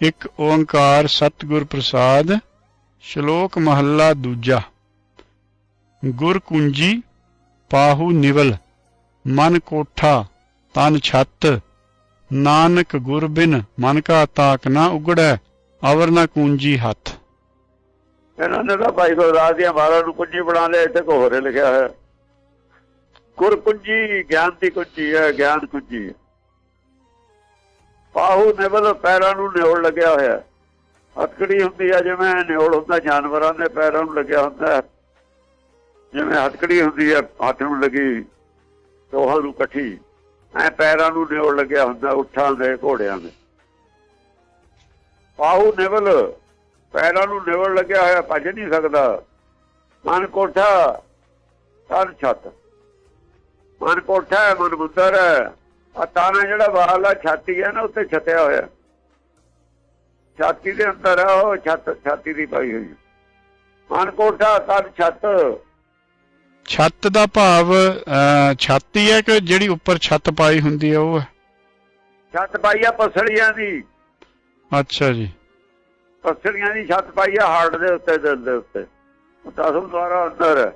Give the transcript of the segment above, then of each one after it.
ਇੱਕ ਓੰਕਾਰ ਸਤਿਗੁਰ ਪ੍ਰਸਾਦ, ਸ਼ਲੋਕ ਮਹੱਲਾ ਦੂਜਾ। ਗੁਰ ਕੁੰਜੀ, ਪਾਹੂ ਨਿਵਲ, ਮਨ ਕੋਠਾ, ਤਨ ਛੱਤ, ਨਾਨਕ ਗੁਰ ਬਿਨ, ਮਨ ਕਾ ਤਾਕ ਨਾ ਉਗੜੈ, ਅਵਰ ਨਾ ਕੁੰਜੀ ਹੱਥ। ਇਹਨਾਂ ਨੇ ਤਾਂ ਭਾਈ ਗੁਰਦਾਸ ਦੀਆਂ ਬਾਰਾਂ ਨੂੰ ਕੁੰਜੀ ਬਣਾ ਲਿਆ ਇੱਥੇ ਕੋਹਰੇ ਲਿਖਿਆ ਹੋਇਆ। ਗੁਰ ਕੁੰਜੀ, ਗਿਆਨ ਦੀ ਕੁੰਜੀ ਹੈ, ਗਿਆਨ ਕੁੰਜੀ। ਹੈ ਪਾਹੂ ਨਿਵਲ ਪੈਰਾਂ ਨੂੰ ਨਿਉੜ ਲੱਗਿਆ ਹੋਇਆ ਹੱਥਕੜੀ ਹੁੰਦੀ ਆ, ਜਿਵੇਂ ਨਿਉੜ ਹੁੰਦਾ, ਜਾਨਵਰਾਂ ਦੇ ਪੈਰਾਂ ਨੂੰ ਲੱਗਿਆ ਹੁੰਦਾ ਜਿਵੇਂ ਹੱਥਕੜੀ ਹੁੰਦੀ ਹੈ ਹੱਥ ਨੂੰ ਲੱਗੀ, ਦੋਹਾਂ ਨੂੰ ਇਕੱਠੀ। ਐ ਪੈਰਾਂ ਨੂੰ ਨਿਉੜ ਲੱਗਿਆ ਹੁੰਦਾ, ਉੱਠਾਂ ਦੇ, ਘੋੜਿਆਂ ਦੇ। ਪਾਹੂ ਨਿਵਲ ਪੈਰਾਂ ਨੂੰ ਨਿਵਲ ਲੱਗਿਆ ਹੋਇਆ, ਭੱਜ ਨਹੀਂ ਸਕਦਾ। ਮਨ ਕੋਠਾ, ਤਨ ਛੱਤ। ਮਨ ਕੋਠਾ ਹੈ, ਮਨ ਬੁੱਧਰ ਹੈ। ਆ ਤਾਣਾ ਜਿਹੜਾ ਬਾਹਰਲਾ ਛਾਤੀ ਹੈ ਨਾ ਉੱਤੇ ਛੱਤਿਆ ਹੋਇਆ। ਛਾਤੀ ਦੇ ਅੰਦਰ ਹੈ ਉਹ ਛੱਤ ਛਾਤੀ ਦੀ ਪਾਈ ਹੋਈ ਹੈ। ਮਨ ਕੋਠਾ ਤਨ ਛੱਤ। ਛੱਤ ਦਾ ਭਾਵ ਛਾਤੀ ਹੈ ਕਿ ਜਿਹੜੀ ਉੱਪਰ ਛੱਤ ਪਾਈ ਹੁੰਦੀ ਹੈ ਉਹ ਛੱਤ ਪਾਈ ਆ ਪਸੜੀਆਂ ਦੀ। ਅੱਛਾ ਜੀ। ਪਸੜੀਆਂ ਦੀ ਛੱਤ ਪਾਈ ਆ ਹਾਰਟ ਦੇ ਉੱਤੇ ਦਿਲ ਦੇ ਉੱਤੇ। ਉਹ ਦਸਮ ਦੁਆਰਾ ਅੰਦਰ ਹੈ।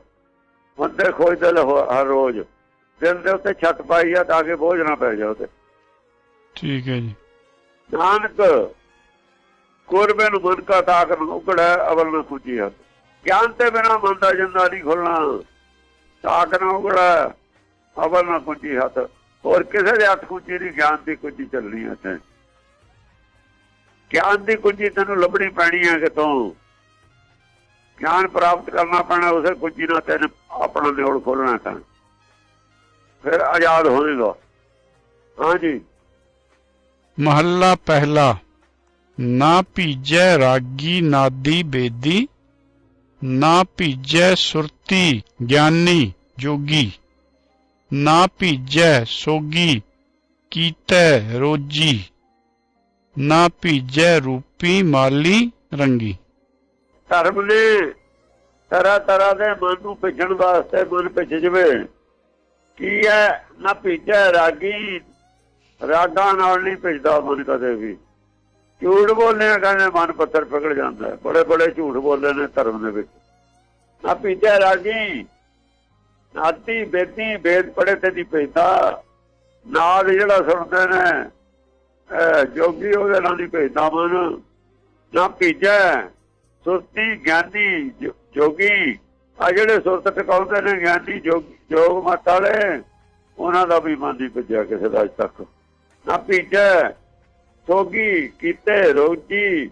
ਬੰਦੇ ਖੋਜਦੇ ਲੋ ਹਰ ਰੋਜ਼। ਦਿਲ ਦੇ ਉੱਤੇ ਛੱਤ ਪਾਈ ਆ ਤਾਂ ਕਿ ਬੋਝ ਨਾ ਪੈ ਜਾਵੇ ਤੇ ਠੀਕ ਹੈ ਜੀ। ਨਾਨਕ ਕੁਰਬੇ ਨੂੰ ਮਨ ਕਾ ਤਾਕ ਨੂੰ ਉਗੜਾ ਅਵਲ ਨੂੰ ਖੁੱਜੀ ਹੱਥ। ਗਿਆਨ ਤੇ ਬਿਨਾ ਮਨ ਦਾ ਜੰਦਾ ਨਹੀਂ ਖੁੱਲਣਾ। ਤਾਕ ਨਾ ਉਗੜਾ ਅਵਲ ਨਾ ਖੁੱਜੀ ਹੱਥ। ਹੋਰ ਕਿਸੇ ਦੇ ਹੱਥ ਖੁੱਜੀ ਨਹੀਂ ਗਿਆਨ ਦੀ ਕੁੰਜੀ ਚੱਲਣੀ ਹੈ ਤੇ ਗਿਆਨ ਦੀ ਕੁੰਜੀ ਤੈਨੂੰ ਲੱਭਣੀ ਪੈਣੀ ਹੈ ਕਿਤੋਂ ਗਿਆਨ ਪ੍ਰਾਪਤ ਕਰਨਾ ਪੈਣਾ ਉਸੇ ਕੁੰਜੀ ਨਾਲ ਤੈਨੂੰ ਆਪਣਾ ਨਿਉੜ ਖੋਲਣਾ ਤਾਂ ਫਿਰ ਆਜ਼ਾਦ ਹੋਵੇਗਾ ਹਾਂਜੀ। ਮਹੱਲਾ ਪਹਿਲਾ। ਨਾ ਭੀਜੈ ਰਾਗੀ ਨਾਦੀ ਬੇਦੀ ਨਾ ਭੀਜੈ ਸੁਰਤੀ ਗਿਆਨੀ ਜੋਗੀ ਨਾ ਭੀਜੈ ਸੋਗੀ ਕੀਤੈ ਰੋਜੀ ਨਾ ਭੀਜੈ ਰੂਪੀ ਮਾਲੀ ਰੰਗੀ। ਧਰਮ ਨੇ ਤਰ੍ਹਾਂ ਤਰ੍ਹਾਂ ਦੇ ਮਨ ਨੂੰ ਭਿੱਜਣ ਵਾਸਤੇ ਮਨ ਭਿੱਜ ਜਵੇ। ਕੀ ਹੈ? ਨਾ ਭਿੱਜੈ ਰਾਗੀ। ਰਾਗਾਂ ਨਾਲ ਨਹੀਂ ਭਿੱਜਦਾ ਮਨ ਕਦੇ ਵੀ। ਝੂਠ ਬੋਲਨੇ ਕਹਿੰਦੇ ਮਨ ਪੱਥਰ ਪਿਘਲ ਜਾਂਦਾ ਬੜੇ ਬੜੇ ਝੂਠ ਬੋਲਦੇ ਨੇ ਧਰਮ ਦੇ ਵਿੱਚ। ਨਾ ਭਿੱਜੈ ਰਾਗੀ। ਨਾਤੀ ਬੇਦੀ ਬੇਦ ਪੜੇ ਤੇ ਨਹੀਂ ਭਿੱਜਦਾ। ਨਾਦ ਜਿਹੜਾ ਸੁਣਦੇ ਨੇ ਜੋਗੀ ਉਹਦੇ ਨਾਲ ਹੀ ਭੇਜਦਾ ਮਨ। ਨਾ ਭਿੱਜੈ ਸੁਰਤੀ ਗਿਆਨੀ ਜੋਗੀ। ਆ ਜਿਹੜੇ ਸੁਰਤ ਟਿਕਾਉਂਦੇ ਨੇ ਗਿਆਨੀ, ਜੋਗੀ। ਜੋਗ ਮਤ ਵਾਲੇ, ਉਹਨਾਂ ਦਾ ਵੀ ਮਨ ਨਹੀਂ ਭਿੱਜਿਆ ਕਿਸੇ ਦਾ ਅੱਜ ਤੱਕ। ਨਾ ਭਿੱਜੈ, ਸੋਗੀ ਕੀਤੇ ਰੋਜੀ।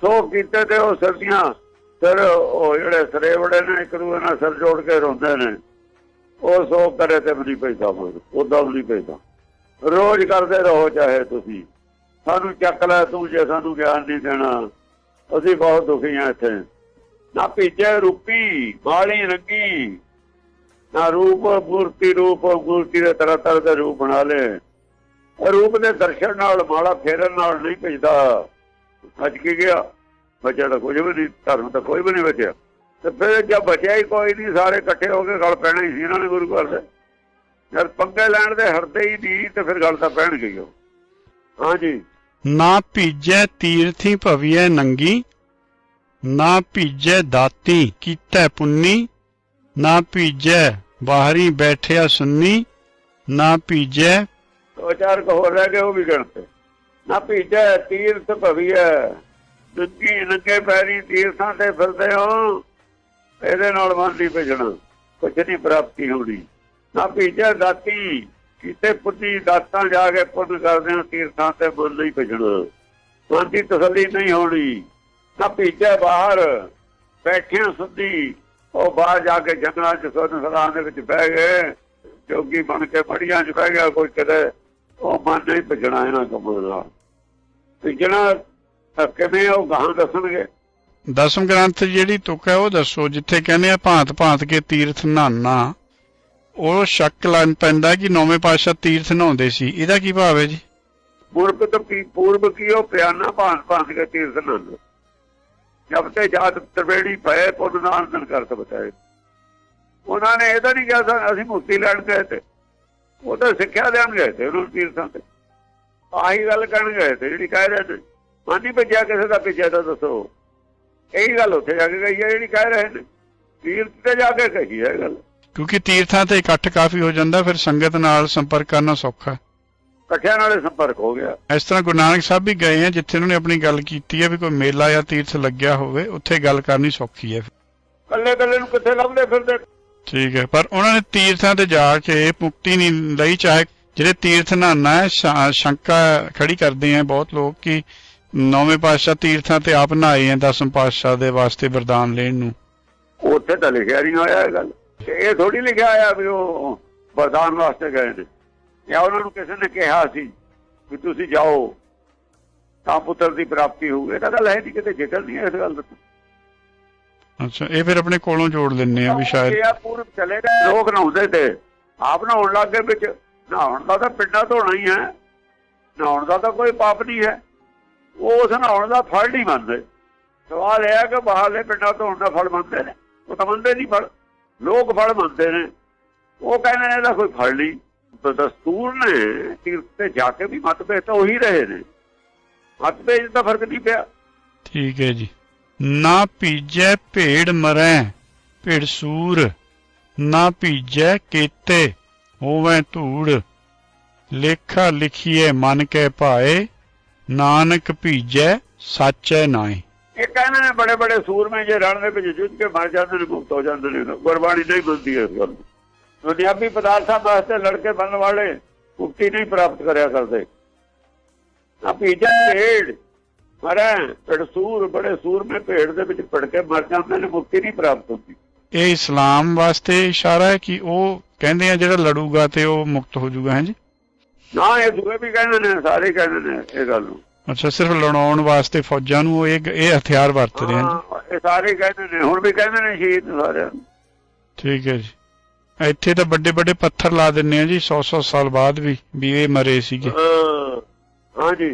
ਸੋ ਕੀਤੇ ਤੇ ਉਹ ਸਰਦੀਆਂ, ਫਿਰ ਉਹ ਜਿਹੜੇ ਸਰੇਵੜੇ ਨੇ, ਇੱਕ ਦੂਜੇ ਨਾਲ ਸਿਰ ਜੋੜ ਕੇ ਰੋਂਦੇ ਨੇ। ਉਹ ਸੋ ਕਰੇ ਤੇ ਵੀ ਨਹੀਂ ਭੇਜਦਾ ਮਨ ਵੀ ਨਹੀਂ ਭੇਜਦਾ। ਰੋਜ਼ ਕਰਦੇ ਰਹੋ ਚਾਹੇ ਤੁਸੀਂ। ਸਾਨੂੰ ਚੱਕ ਲੈ ਤੂੰ ਜੇ ਸਾਨੂੰ ਗਿਆਨ ਨਹੀਂ ਦੇਣਾ। ਅਸੀਂ ਬਹੁਤ ਦੁਖੀ ਹਾਂ ਇੱਥੇ। ਨਾ ਭੀਜੇ ਰੂਪੀ ਬਾਲੀ ਰੰਗੀ। ਨਾ ਰੂਪ ਮੂਰਤੀ ਰੂਪ ਮੂਰਤੀ ਦੇ ਤਰ੍ਹਾਂ ਤਰ੍ਹਾਂ ਦੇ ਰੂਪ ਬਣਾ ਲੇ। ਰੂਪ ਦੇ ਦਰਸ਼ਨ ਨਾਲ, ਮਾਲਾ ਫੇਰਨ ਨਾਲ ਨਹੀਂ ਭੇਜਦਾ। ਅੱਜ ਕੀ ਗਿਆ। ਬਚਿਆ ਤਾਂ ਕੁਝ ਵੀ ਨਹੀਂ, ਧਰਮ ਤਾਂ ਕੋਈ ਵੀ ਨਹੀਂ ਬਚਿਆ। ਤੇ ਫਿਰ ਜਦ ਬਚਿਆ ਹੀ ਕੋਈ ਨਹੀਂ, ਸਾਰੇ ਇਕੱਠੇ ਹੋ ਕੇ ਗੱਲ ਪੈਣਾ ਹੀ ਸੀ ਇਹਨਾਂ ਨੇ ਗੁਰੂ ਘਰ ਦੇ। ਜਦ ਪੰਗੇ ਲੈਣ ਦੇ ਹਰਦੇ ਹੀ ਨਹੀਂ, ਤੇ ਫਿਰ ਗੱਲ ਤਾਂ ਪੈਣ ਗਈ ਉਹ। ਹਾਂਜੀ ਨਾ ਭੀਜੈ ਤੀਰਥੀ ਭਵੀਐ ਨੰਗੀ, ਨਾ ਭੀਜੈ ਦਾਤੀ ਕੀਤਾ ਪੁੰਨੀ ਨਾ ਭੀਜੈ, ਬਾਹਰੀ ਬੈਠਿਆ ਸੁੰਨੀ, ਨਾ ਭੀਜੈ। ਦੋ ਚਾਰ ਕੁ ਹੋਰ ਰਹਿ ਗਏ, ਉਹ ਵੀ ਗਣਤੇ ਨਾ ਭੀਜੈ, ਤੀਰਥ ਭਵੀਐ। ਨੰਗੀ ਨੰਗੇ ਪੈਰੀ ਤੀਰਥਾਂ ਤੇ ਫਿਰਦੇ ਹੋ, ਇਹਦੇ ਨਾਲ ਮਨ ਨਹੀਂ ਭੇਜਣਾ ਕੁਝ ਨਹੀਂ ਪ੍ਰਾਪਤੀ ਹੋਣੀ। ਨਾ ਭੀਜੈ ਦਾਤੀ, ਕਿਤੇ ਪੁੱਤੀ ਦਾਤਾਂ ਜਾ ਕੇ ਪੁੱਤ ਕਰਦੇ ਹੋ, ਤੀਰਥਾਂ ਤੇ ਮਨ ਨਹੀਂ ਭੇਜਣਾ। ਮਨ ਦੀ ਤਸੱਲੀ ਨਹੀਂ ਹੋਣੀ। ਨਾ ਭੀਜੈ ਬਾਹਰ, ਬੈਠਿਆਂ ਸੁੱਧੀ ਉਹ ਬਾਹਰ ਜਾ ਕੇ ਜੰਗਲਾਂ 'ਚ ਸੁਣ ਸਰਾਂ ਦੇ ਵਿੱਚ ਬਹਿ ਗਏ ਜੋਗੀ ਬਣ ਕੇ ਪੜੀਆਂ 'ਚ ਬਹਿ ਗਿਆ ਕੋਈ ਕਿਤੇ। ਉਹ ਮਨ ਨਹੀਂ ਭਜਣਾ ਇਹਨਾਂ ਕੰਮਾਂ ਨਾਲ ਭਜਣਾ ਕਿਵੇਂ ਉਹ ਗਾਹਾਂ ਦੱਸਣਗੇ। ਦਸਮ ਗ੍ਰੰਥ ਜਿਹੜੀ ਤੁਕ ਹੈ ਉਹ ਦੱਸੋ ਜਿੱਥੇ ਕਹਿੰਦੇ ਆ ਭਾਂਤ ਭਾਂਤ ਕੇ ਤੀਰਥ ਨਹਾਨਾ ਉਹ ਸ਼ੱਕ ਲੱਗ ਪੈਂਦਾ ਕਿ ਨੌਵੇਂ ਪਾਤਸ਼ਾਹ ਤੀਰਥ ਨਹਾਉਂਦੇ ਸੀ। ਇਹਦਾ ਕੀ ਭਾਵ ਹੈ ਜੀ? ਪੂਰਬ ਤੋਂ ਕੀ ਪੂਰਬ ਕੀ ਉਹ ਪਿਆਨਾ ਭਾਂਤ ਭਾਂਤ ਕੇ ਤੀਰਥ ਨੰਦ ਜਬ ਤੇ ਜਾਤ ਤਰਵੇੜੀ ਪਏ ਪੁੰਨ ਨਾਨਕ ਕਰਤ ਬਤਾਏ। ਉਹਨਾਂ ਨੇ ਇਹਦਾ ਨਹੀਂ ਕਿਹਾ ਸਾ- ਅਸੀਂ ਮੁਕਤੀ ਲੈਣ ਗਏ ਤੇ। ਉਹ ਤਾਂ ਸਿੱਖਿਆ ਦੇਣ ਗਏ ਤੇ ਉਹਨਾਂ ਤੀਰਥਾਂ ਤੇ। ਆਹੀ ਗੱਲ ਕਰਨ ਗਏ ਤੇ, ਜਿਹੜੀ ਕਹਿ ਰਹੇ ਨੇ ਮਨ ਭੇਜਿਆ ਕਿਸੇ ਦਾ ਭੇਜਿਆ ਤਾਂ ਦੱਸੋ। ਇਹੀ ਗੱਲ ਉੱਥੇ ਜਾ ਕੇ ਕਹੀ ਹੈ, ਜਿਹੜੀ ਕਹਿ ਰਹੇ ਨੇ। ਤੀਰਥ ਤੇ ਜਾ ਕੇ ਕਹੀ ਹੈ ਇਹ ਗੱਲ। ਕਿਉਂਕਿ ਤੀਰਥਾਂ ਤੇ ਇਕੱਠ ਕਾਫੀ ਹੋ ਜਾਂਦਾ, ਫਿਰ ਸੰਗਤ ਨਾਲ ਸੰਪਰਕ ਕਰਨਾ ਸੌਖਾ ਇਕੱਠਿਆਂ ਨਾਲੇ ਸੰਪਰਕ ਹੋ ਗਿਆ। ਇਸ ਤਰ੍ਹਾਂ ਗੁਰੂ ਨਾਨਕ ਸਾਹਿਬ ਵੀ ਗਏ ਆ ਜਿੱਥੇ ਉਹਨਾਂ ਨੇ ਆਪਣੀ ਗੱਲ ਕੀਤੀ ਹੈ ਵੀ ਕੋਈ ਮੇਲਾ ਜਾਂ ਤੀਰਥ ਲੱਗਿਆ ਹੋਵੇ ਉੱਥੇ ਗੱਲ ਕਰਨੀ ਸੌਖੀ ਹੈ ਕੱਲੇ ਕੱਲੇ ਨੂੰ ਕਿੱਥੇ ਲੱਭਦੇ ਫਿਰਦੇ? ਠੀਕ ਹੈ ਪਰ ਉਹਨਾਂ ਨੇ ਤੀਰਥਾਂ ਤੇ ਜਾ ਕੇ ਮੁਕਤੀ ਨਹੀਂ ਲਈ ਚਾਹੇ ਜਿਹੜੇ ਤੀਰਥ ਨਹਾਉਣਾ ਹੈ ਸ਼ੰਕਾ ਖੜੀ ਕਰਦੇ ਆ ਬਹੁਤ ਲੋਕ ਕਿ ਨੌਵੇਂ ਪਾਤਸ਼ਾਹ ਤੀਰਥਾਂ ਤੇ ਆਪ ਨਹਾਏ ਆ ਦਸਮ ਪਾਤਸ਼ਾਹ ਦੇ ਵਾਸਤੇ ਵਰਦਾਨ ਲੈਣ ਨੂੰ। ਉੱਥੇ ਤਾਂ ਲਿਖਿਆ ਨਹੀਂ ਹੋਇਆ ਇਹ ਗੱਲ। ਇਹ ਥੋੜੀ ਲਿਖਿਆ ਆਇਆ ਵੀ ਉਹ ਵਰਦਾਨ ਵਾਸਤੇ ਗਏ ਨੇ। ਜਾਂ ਉਹਨਾਂ ਨੂੰ ਕਿਸੇ ਨੇ ਕਿਹਾ ਸੀ ਵੀ ਤੁਸੀਂ ਜਾਓ ਤਾਂ ਪੁੱਤਰ ਦੀ ਪ੍ਰਾਪਤੀ ਹੋਊਗੀ ਇਹ ਤਾਂ ਗੱਲ ਹੈ ਨਹੀਂ ਕਿਤੇ ਜ਼ਿਕਰ ਨਹੀਂ ਇਸ ਗੱਲ ਦਾ ਅੱਛਾ ਇਹ ਫਿਰ ਆਪਣੇ ਕੋਲੋਂ ਜੋੜ ਲੈਂਦੇ ਆ ਵੀ ਸ਼ਾਇਦ ਇਹ ਪੂਰਬ ਚਲੇ ਗਏ ਲੋਕ ਨਹਾਉਂਦੇ ਤੇ। ਆਪ ਨਹਾਉਣ ਲੱਗ ਵਿੱਚ। ਨਹਾਉਣ ਦਾ ਤਾਂ ਪਿੰਡਾਂ ਧੋਣਾ ਹੀ ਹੈ। ਨਹਾਉਣ ਦਾ ਤਾਂ ਕੋਈ ਪਾਪ ਨਹੀਂ ਹੈ। ਉਹ ਉਸ ਨਹਾਉਣ ਦਾ ਫਲ ਨਹੀਂ ਮੰਨਦੇ। ਸਵਾਲ ਇਹ ਹੈ ਕਿ ਬਾਹਰਲੇ ਪਿੰਡਾਂ ਧੋਣ ਦਾ ਫਲ ਮੰਨਦੇ ਨੇ? ਉਹ ਤਾਂ ਮੰਨਦੇ ਨਹੀਂ ਫਲ। ਲੋਕ ਫਲ ਮੰਨਦੇ ਨੇ। ਉਹ ਕਹਿੰਦੇ ਨੇ ਇਹਦਾ ਕੋਈ ਫਲ ਨਹੀਂ। ਦਸਤੂਰ ਨੇ ਤੀਰਥ ਤੇ ਜਾ ਕੇ ਵੀ ਮਤਭੇਦ ਤਾਂ ਉਹੀ ਰਹੇ ਨੇ। ਮਤਭੇਦ ਤਾਂ ਫ਼ਰਕ ਨਹੀਂ ਪਿਆ। ਠੀਕ ਹੈ ਜੀ। ਨਾ ਭੀਜੈ ਭੇੜ ਮਰੈ ਭੇੜ ਸੂਰ। ਨਾ ਭੀਜੈ ਕੇਤੇ ਹੋਵੈ ਧੂੜ। ਲੇਖਾ ਲਿਖੀਏ ਮਨ ਕੇ ਭਾਏ ਨਾਨਕ ਭੀਜੈ ਸਾਚੈ ਨਾਏ ਇਹ ਕਹਿੰਦੇ ਨੇ ਬੜੇ ਬੜੇ ਸੂਰਮੇ ਜੇ ਰਣ ਦੇ ਵਿੱਚ ਜੁੱਝ ਕੇ ਮਰ ਜਾਂਦੇ ਨੇ ਮੁਕਤ ਹੋ ਜਾਂਦੇ ਨੇ। ਗੁਰਬਾਣੀ ਨਹੀਂ ਮੰਨਦੀ ਇਸ ਗੱਲ ਨੂੰ। ਦੁਨਿਆਵੀ ਪਦਾਰਥਾਂ ਵਾਸਤੇ ਲੜਕੇ ਬਣਨ ਵਾਲੇ ਮੁਕਤੀ ਨਹੀਂ ਪ੍ਰਾਪਤ ਕਰਿਆ ਕਰਦੇ। ਆ ਪੀਜਾ ਭੇੜ। ਮਰੈ ਭੇੜ ਸੂਰ ਬੜੇ ਸੂਰਮੇ ਭੇੜ ਦੇ ਵਿੱਚ ਪੜ ਕੇ ਮਰ ਜਾਂਦੇ ਨੇ ਮੁਕਤੀ ਨਹੀਂ ਪ੍ਰਾਪਤ ਹੁੰਦੀ। ਇਹ ਇਸਲਾਮ ਵਾਸਤੇ ਇਸ਼ਾਰਾ ਹੈ ਕਿ ਉਹ ਕਹਿੰਦੇ ਆ ਜਿਹੜਾ ਲੜੂਗਾ ਤੇ ਉਹ ਮੁਕਤ ਹੋ ਜਾਊਗਾ ਹੈ ਜੀ? ਨਾ ਇਹ ਦੂਏ ਵੀ ਕਹਿੰਦੇ ਨੇ ਸਾਰੇ ਕਹਿੰਦੇ ਨੇ ਇਹ ਗੱਲ ਨੂੰ। ਅੱਛਾ ਸਿਰਫ ਲੜਾਉਣ ਵਾਸਤੇ ਫੌਜਾਂ ਨੂੰ ਇਹ ਇਹ ਹਥਿਆਰ ਵਰਤਦੇ ਹਨ ਹਾਂ, ਇਹ ਸਾਰੇ ਕਹਿੰਦੇ ਨੇ ਹੁਣ ਵੀ ਕਹਿੰਦੇ ਨੇ ਸ਼ਹੀਦ ਸਾਰਿਆਂ ਨੂੰ। ਠੀਕ ਹੈ ਜੀ। ਇੱਥੇ ਤਾਂ ਵੱਡੇ ਵੱਡੇ ਪੱਥਰ ਲਾ ਦਿੰਨੇ ਆ ਜੀ 100-100 ਸਾਲ ਬਾਅਦ ਵੀ ਵੀ ਇਹ ਮਰੇ ਸੀਗੇ। ਹਾਂ, ਹਾਂਜੀ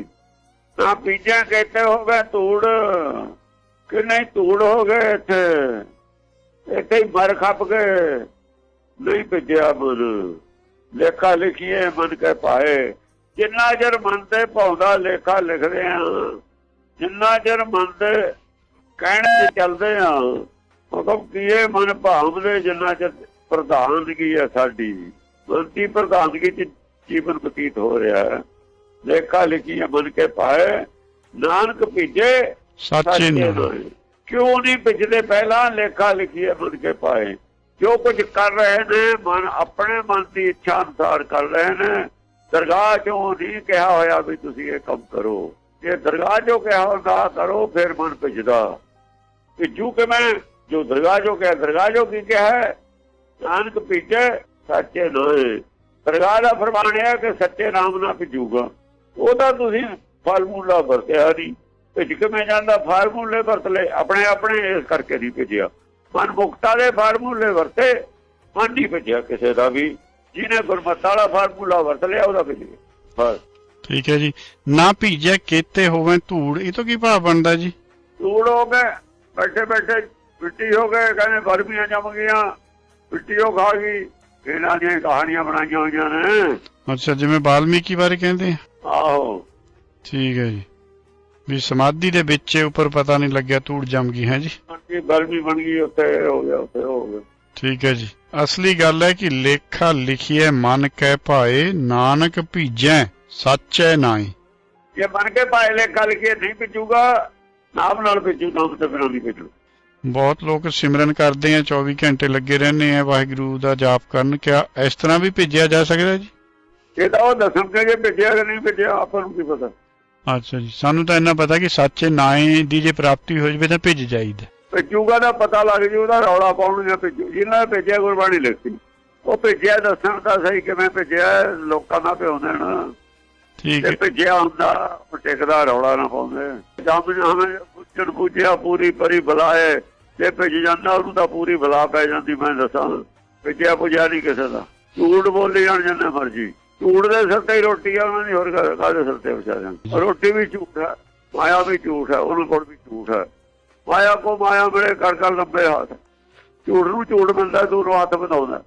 ਨਾ ਪੀਜਾ ਕਹਤੇ ਹੋ ਧੂੜ? ਕਿ ਨਹੀਂ ਧੂੜ ਹੋ ਗਏ ਇੱਥੇ? ਇੱਥੇ ਹੀ ਮਰ ਖੱਪ ਗਏ ਨਹੀਂ ਭੇਜਿਆ ਮਨ ਲੇਖਾ ਲਿਖੀਏ ਮਨ ਕੇ ਪਾਏ ਜਿੰਨਾ ਚਿਰ ਮਨ ਤੇ ਪਾਉਂਦਾ ਲੇਖਾ ਲਿਖਦੇ ਆ। ਜਿੰਨਾ ਚਿਰ ਮਨ ਤੇ ਕਹਿਣੇ ਤੇ ਚੱਲਦੇ ਆ ਹੁਕਮ ਕੀਏ ਮਨ ਭਾਵ ਦੇ ਜਿੰਨਾ ਚਿਰ ਪ੍ਰਧਾਨਗੀ ਹੈ ਸਾਡੀ? ਮਨਤੀ ਪ੍ਰਧਾਨਗੀ ਚ ਜੀਵਨ ਬਤੀਤ ਹੋ ਰਿਹਾ ਹੈ? ਲੇਖਾ ਲਿਖੀ ਮਨ ਕੇ ਪਾਏ ਨਾਨਕ ਭੀਜੇ ਸੱਚੇ ਨਾ ਨਾਮ। ਕਿਉਂ ਨਹੀਂ ਭਿਜਦੇ ਪਹਿਲਾਂ? ਲੇਖਾ ਲਿਖੀਏ ਮਨ ਕੇ ਪਾਏ। ਜੋ ਕੁਝ ਕਰ ਰਹੇ ਨੇ ਮਨ ਆਪਣੇ ਮਨ ਦੀ ਇੱਛਾ ਅਨੁਸਾਰ ਕਰ ਰਹੇ ਨੇ। ਦਰਗਾਹ ਚੋਂ ਨਹੀਂ ਕਿਹਾ ਹੋਇਆ ਵੀ ਤੁਸੀਂ ਇਹ ਕੰਮ ਕਰੋ। ਜੇ ਦਰਗਾਹ ਚੋਂ ਕਿਹਾ ਹੁੰਦਾ ਕਰੋ ਫਿਰ ਮਨ ਭਿਜਦਾ। ਭਿਜੂ ਕਿ ਮੈਂ ਜੋ ਦਰਗਾਹ ਜੋ ਕਿਹਾ ਦਰਗਾਹ ਜੋ ਕੀ ਕਿਹਾ ਨਾਨਕ ਭਿਜੇ ਸੱਚੇ ਨਾਏ ਦਰਗਾਹ ਦਾ ਫਰਮਾਨ ਹੈ ਕਿ ਸੱਚੇ ਨਾਮ ਨਾਲ ਭਿਜੂਗਾ। ਉਹਦਾ ਤੁਸੀਂ ਫਾਰਮੂਲਾ ਵਰਤਿਆ ਨਹੀਂ ਭਿਜ ਕੇ ਮੈਂ ਜਾਂਦਾ ਫਾਰਮੂਲੇ ਵਰਤ ਲਏ। ਆਪਣੇ ਆਪਣੇ ਇਸ ਕਰਕੇ ਨਹੀਂ ਭੇਜਿਆ। ਮਨ ਮੁਕਤਾ ਦੇ ਫਾਰਮੂਲੇ ਵਰਤੇ ਮਨ ਨਹੀਂ ਭੇਜਿਆ ਕਿਸੇ ਦਾ ਵੀ। ਜਿਹਨੇ ਗੁਰਮਤਿ ਵਾਲਾ ਫਾਰਮੂਲਾ ਵਰਤ ਲਿਆ ਉਹਦਾ ਭੇਜ ਗਿਆ। ਬਸ। ਠੀਕ ਹੈ ਜੀ। ਨਾ ਭੀਜੈ ਕੇਤੇ ਹੋਵੇ ਧੂੜ। ਇਹ ਤੋਂ ਕੀ ਭਾਵ ਬਣਦਾ ਜੀ? ਧੂੜ ਹੋ ਗਏ ਬੈਠੇ ਬੈਠੇ ਮਿੱਟੀ ਹੋ ਗਏ ਕਹਿੰਦੇ ਗਰਮੀਆਂ ਜੰਮ ਗਈਆਂ। ਮਿੱਟੀ ਉਹ ਖਾ ਗਈ। ਇਹਨਾਂ ਦੀਆਂ ਕਹਾਣੀਆਂ ਬਣਾਈਆਂ ਹੋਈਆਂ ਨੇ। ਅੱਛਾ ਜਿਵੇਂ ਬਾਲਮੀਕੀ ਬਾਰੇ ਕਹਿੰਦੇ ਆ? ਆਹੋ। ਠੀਕ ਹੈ ਜੀ। ਵੀ ਸਮਾਧੀ ਦੇ ਵਿੱਚ ਉੱਪਰ ਪਤਾ ਨਹੀਂ ਲੱਗਿਆ ਧੂੜ ਜੰਮ ਗਈ ਹੈ ਜੀ? ਕਿ ਗਰਮੀ ਬਣ ਗਈ ਉੱਥੇ ਇਹ ਹੋ ਗਿਆ ਉੱਥੇ ਹੋ ਗਿਆ। ਠੀਕ ਹੈ ਜੀ। ਅਸਲੀ ਗੱਲ ਹੈ ਕਿ ਲੇਖਾ ਲਿਖੀਏ ਮਨ ਕਹਿ ਭਾਏ ਨਾਨਕ ਭੀਜੈ ਸਾਚੈ ਨਾਏ ਜੇ ਬਣ ਕੇ ਪਾਏ ਲੈ ਕੱਲ ਕੇ ਨਹੀਂ ਭੇਜੂਗਾ ਨਾਮ ਨਾਲ ਭੇਜੂ ਨਾਮ ਤੇ ਬਿਨਾਂ ਨਹੀਂ ਭੇਜੂ। ਬਹੁਤ ਲੋਕ ਸਿਮਰਨ ਕਰਦੇ ਆ 24 ਘੰਟੇ ਲੱਗੇ ਰਹਿੰਦੇ ਆ ਵਾਹਿਗੁਰੂ ਦਾ ਜਾਪ ਕਰਨ। ਕਿਆ ਇਸ ਤਰ੍ਹਾਂ ਵੀ ਭੇਜਿਆ ਜਾ ਸਕਦਾ ਜੀ? ਇਹ ਤਾਂ ਉਹ ਦੱਸਣਗੇ ਜੇ ਭੇਜਿਆ ਕਿ ਨਹੀਂ ਭੇਜਿਆ ਆਪਾਂ ਨੂੰ ਕੀ ਪਤਾ? ਅੱਛਾ ਜੀ ਸਾਨੂੰ ਤਾਂ ਇੰਨਾ ਪਤਾ ਕਿ ਸੱਚੇ ਨਾਏ ਦੀ ਜੇ ਪ੍ਰਾਪਤੀ ਹੋ ਜਵੇ ਤਾਂ ਭੇਜ ਜਾਈਦਾ। ਭੇਜੂਗਾ ਦਾ ਪਤਾ ਲੱਗ ਜੂ ਉਹਦਾ ਰੌਲਾ ਪਾਉਣਗੇ ਭੇਜੂ। ਜਿਹਨਾਂ ਨੇ ਭੇਜਿਆ ਗੁਰਬਾਣੀ ਲਿਖੀ ਉਹ ਭੇਜਿਆ ਦੱਸਣ ਤਾਂ ਸਹੀ ਕਿਵੇਂ ਭੇਜਿਆ ਲੋਕਾਂ ਦਾ ਪਿਓ ਦੇਣ। ਠੀਕ ਤੇ ਹੈ। ਭੇਜਿਆ ਹੁੰਦਾ ਉਹ ਟਿਕਦਾ ਰੌਲਾ ਨਾ ਪਾਉਂਦੇ। ਜਦ ਹਮੇ ਪੁੱਛਣ ਪੁੱਛਿਆ ਪੂਰੀ ਪਰੀ ਬੁਲਾਏ ਤੇ ਭਿੱਜ ਜਾਂਦਾ, ਉਹਨੂੰ ਤਾਂ ਪੂਰੀ ਬੁਲਾ ਪੈ ਜਾਂਦੀ, ਮੈਂ ਦੱਸਾਂ। ਭਿੱਜਿਆ ਪੁੱਜਿਆ ਨਹੀਂ ਕਿਸੇ ਦਾ। ਝੂਠ ਬੋਲੀ ਜਾਣ ਜਿੰਨੇ ਮਰਜ਼ੀ। ਝੂਠ ਦੇ ਸਿਰ ਤੇ ਹੀ ਰੋਟੀ ਆ, ਉਹਨਾਂ ਦੀ ਹੋਰ ਕਾਹਦੇ ਸਿਰ ਤੇ ਵਿਚਾਰਿਆਂ ਦੀ? ਰੋਟੀ ਵੀ ਝੂਠ ਹੈ, ਮਾਇਆ ਵੀ ਝੂਠ ਹੈ ਉਹਨਾਂ ਕੋਲ ਵੀ ਝੂਠ ਹੈ। ਮਾਇਆ ਕੋ ਮਾਇਆ ਮੇਰੇ ਕਰ ਕਰ ਲੰਬੇ ਹੱਥ। ਝੂਠ ਨੂੰ ਝੂਠ ਮਿਲਦਾ ਦੂਰੋਂ ਹੱਥ ਵਧਾਉਂਦਾ।